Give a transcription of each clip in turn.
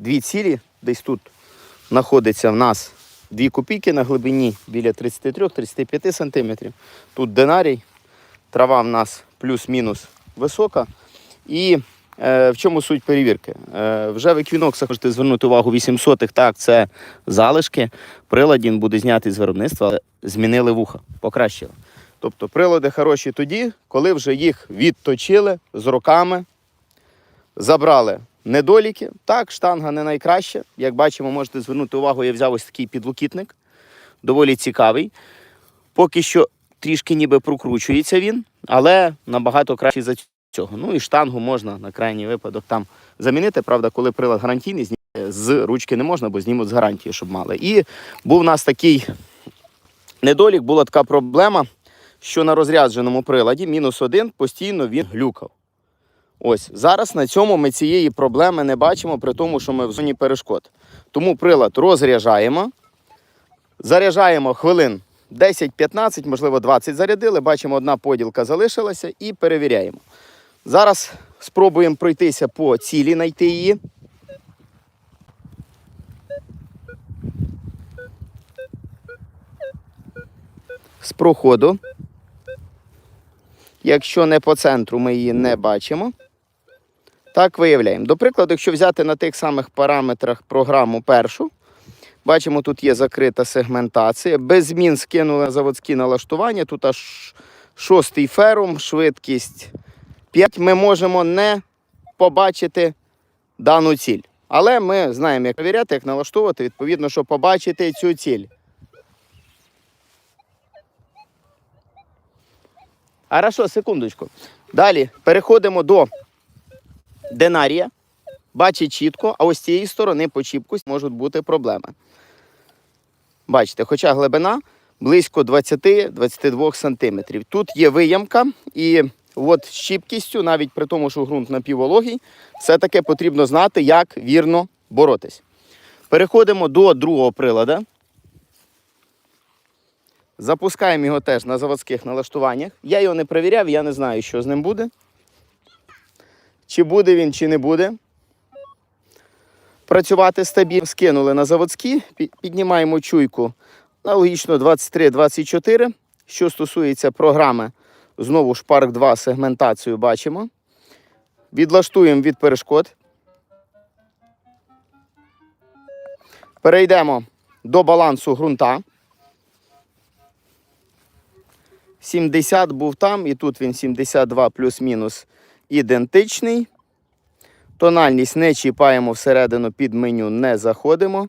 дві цілі. Десь тут знаходиться в нас дві копійки на глибині біля 33-35 сантиметрів. Тут динарій, трава в нас плюс-мінус висока. І е, в чому суть перевірки? Е, вже в еквіноксах можете звернути увагу 800-х, так, це залишки. Прилад він буде знятий з виробництва, але змінили вуха, покращили. Тобто прилади хороші тоді, коли вже їх відточили з роками, забрали недоліки. Так, штанга не найкраща. Як бачимо, можете звернути увагу, я взяв ось такий підлокітник, доволі цікавий. Поки що трішки ніби прокручується він, але набагато краще за цього. Ну і штангу можна на крайній випадок там замінити. Правда, коли прилад гарантійний, з ручки не можна, бо знімуть з гарантії, щоб мали. І був у нас такий недолік, була така проблема, що на розрядженому приладі мінус один постійно він глюкав. Ось зараз на цьому ми цієї проблеми не бачимо, при тому, що ми в зоні перешкод. Тому прилад розряджаємо, заряджаємо хвилин 10-15, можливо 20 зарядили. Бачимо, одна поділка залишилася і перевіряємо. Зараз спробуємо пройтися по цілі, знайти її. З проходу. Якщо не по центру, ми її не бачимо. Так виявляємо. До прикладу, якщо взяти на тих самих параметрах програму першу, бачимо, тут є закрита сегментація. Без змін скинули заводські налаштування. Тут аж шостий ферум, швидкість 5. Ми можемо не побачити дану ціль. Але ми знаємо, як перевіряти, як налаштовувати, відповідно, щоб побачити цю ціль. Хорошо, секундочку. Далі переходимо до динарія. Бачить чітко, а ось цієї сторони по чіпку можуть бути проблеми. Бачите, хоча глибина близько 20-22 см. Тут є виямка, і от з чіпкістю, навіть при тому, що ґрунт напіввологий, все-таки потрібно знати, як вірно боротись. Переходимо до другого прилада. Запускаємо його теж на заводських налаштуваннях. Я його не перевіряв, я не знаю, що з ним буде. Чи буде він, чи не буде. Працювати стабільно. Скинули на заводські, піднімаємо чуйку аналогічно 23-24. Що стосується програми, знову ж Park 2 сегментацію бачимо. Відлаштуємо від перешкод. Перейдемо до балансу ґрунта. 70 був там, і тут він 72 плюс-мінус ідентичний. Тональність не чіпаємо всередину під меню, не заходимо.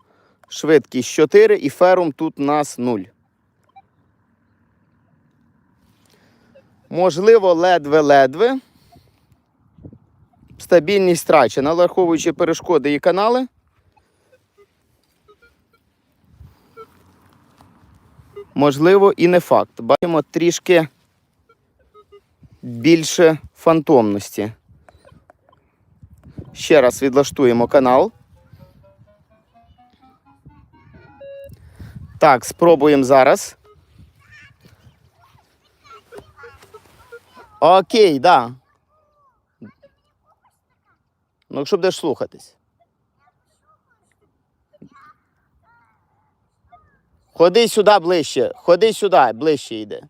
Швидкість 4 і ферум тут у нас 0. Можливо, ледве-ледве. Стабільність страчена, враховуючи перешкоди і канали. Можливо, і не факт. Бачимо трішки більше фантомності. Ще раз відлаштуємо канал. Так, спробуємо зараз. Окей, да. Ну, якщо будеш слухатись. Ходи сюди ближче. Ходи сюди, ближче йде.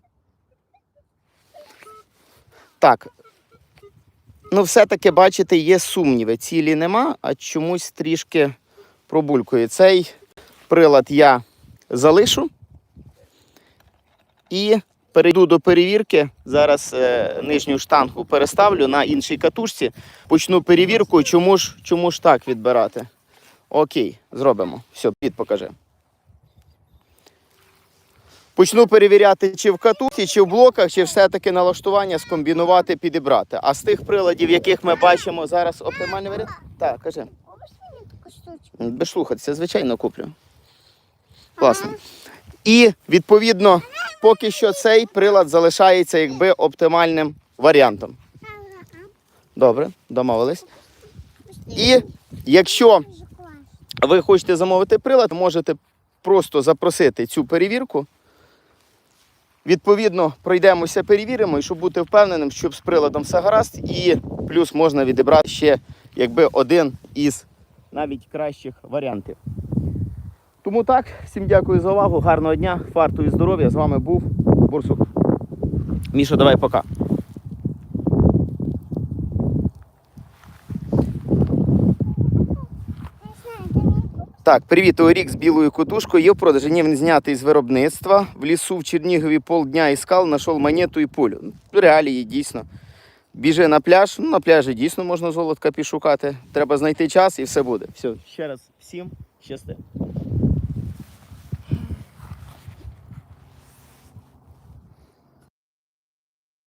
Так. Ну, все-таки, бачите, є сумніви. Цілі нема, а чомусь трішки пробулькує. Цей прилад я залишу і перейду до перевірки. Зараз е, нижню штангу переставлю на іншій катушці. Почну перевірку, чому ж, чому ж так відбирати. Окей, зробимо. Все, під покажи. Почну перевіряти, чи в катушці, чи в блоках, чи все-таки налаштування скомбінувати, підібрати. А з тих приладів, яких ми бачимо зараз оптимальний варіант. Так, кажи. Штучку? Звичайно, куплю. Класно. І відповідно, поки що цей прилад залишається якби оптимальним варіантом. Добре, домовились. І якщо ви хочете замовити прилад, можете просто запросити цю перевірку. Відповідно, пройдемося, перевіримо, і щоб бути впевненим, щоб з приладом все гаразд, і плюс можна відібрати ще якби один із навіть кращих варіантів. Тому так, всім дякую за увагу, гарного дня, фарту і здоров'я. З вами був Бурсук. Міша, давай пока. Так, привіт, Орік з білою кутушкою. Є в продажі. нівн знятий з виробництва. В лісу в Чернігові полдня іскав, знайшов монету і пулю. Ну, Реалії дійсно. Біжи на пляж. Ну, на пляжі дійсно можна золотка пішукати. Треба знайти час і все буде. Все, ще раз всім щасти.